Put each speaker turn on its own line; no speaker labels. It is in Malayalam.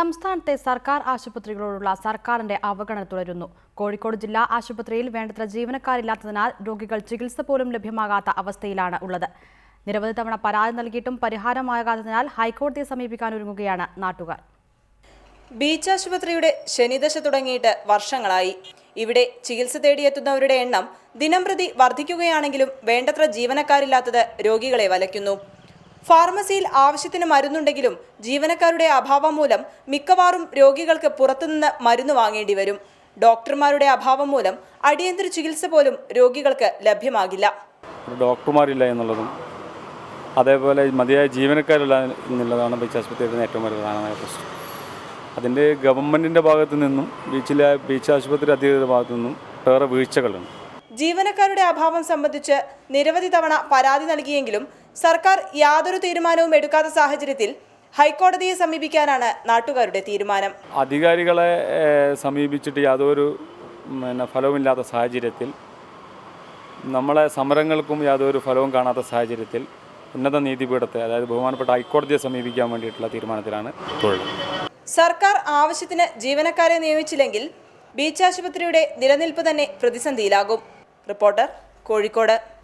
സംസ്ഥാനത്തെ സർക്കാർ ആശുപത്രികളോടുള്ള സർക്കാരിന്റെ അവഗണന തുടരുന്നു. കോഴിക്കോട് ജില്ലാ ആശുപത്രിയിൽ വേണ്ടത്ര ജീവനക്കാരില്ലാത്തതിനാൽ രോഗികൾ ചികിത്സ പോലും ലഭ്യമാകാത്ത അവസ്ഥയിലാണ് ഉള്ളത്. നിരവധി തവണ പരാതി നൽകിയിട്ടും പരിഹാരമാകാത്തതിനാൽ ഹൈക്കോടതിയെ സമീപിക്കാൻ ഒരുങ്ങുകയാണ് നാട്ടുകാർ.
ബീച്ച് ആശുപത്രിയുടെ ശനിദശ തുടങ്ങിയിട്ട് വർഷങ്ങളായി. ഇവിടെ ചികിത്സ തേടിയെത്തുന്നവരുടെ എണ്ണം ദിനംപ്രതി വർദ്ധിക്കുകയാണെങ്കിലും വേണ്ടത്ര ജീവനക്കാരില്ലാത്തത് രോഗികളെ വലയ്ക്കുന്നു. ഫാർമസിയിൽ ആവശ്യത്തിന് മരുന്നുണ്ടെങ്കിലും ജീവനക്കാരുടെ അഭാവം മൂലം മിക്കവാറും രോഗികൾക്ക് പുറത്തുനിന്ന് മരുന്ന് വാങ്ങേണ്ടി വരും. ഡോക്ടർമാരുടെ അഭാവം മൂലം അടിയന്തര ചികിത്സ പോലും രോഗികൾക്ക് ലഭ്യമാകില്ല.
ഡോക്ടർമാരില്ല എന്നുള്ളതും അതേപോലെ മതിയായ ജീവനക്കാരില്ല എന്നുള്ളതാണ് ബീച്ച് ആശുപത്രിയുടെ ഏറ്റവും വലിയ പ്രധാനമായ പ്രശ്നം. അതിന്റെ ഗവൺമെന്റിന്റെ ഭാഗത്തു നിന്നും ബീച്ചിലെ ബീച്ച് ആശുപത്രി അധികൃതരുടെ ഭാഗത്തു നിന്നും ഏറെ വീഴ്ചകളുണ്ട്.
ജീവനക്കാരുടെ അഭാവം സംബന്ധിച്ച് നിരവധി തവണ പരാതി നൽകിയെങ്കിലും സർക്കാർ യാതൊരു തീരുമാനവും എടുക്കാത്ത സാഹചര്യത്തിൽ ഹൈക്കോടതിയെ സമീപിക്കാനാണ് നാട്ടുകാരുടെ തീരുമാനം.
അധികാരികളെ സമീപിച്ചിട്ട് യാതൊരു പിന്നെ ഫലവുമില്ലാത്ത സാഹചര്യത്തിൽ നമ്മളെ സമരങ്ങൾക്കും യാതൊരു ഫലവും കാണാത്ത സാഹചര്യത്തിൽ ഉന്നത നീതിപീഠത്തെ അതായത് ബഹുമാനപ്പെട്ട ഹൈക്കോടതിയെ സമീപിക്കാൻ വേണ്ടിയിട്ടുള്ള തീരുമാനത്തിലാണ് ഇപ്പോഴുള്ളത്
സർക്കാർ ആവശ്യത്തിന് ജീവനക്കാരെ നിയമിച്ചില്ലെങ്കിൽ ബീച്ച് ആശുപത്രിയുടെ നിലനിൽപ്പ് തന്നെ പ്രതിസന്ധിയിലാകും. റിപ്പോർട്ടർ കോഴിക്കോട്.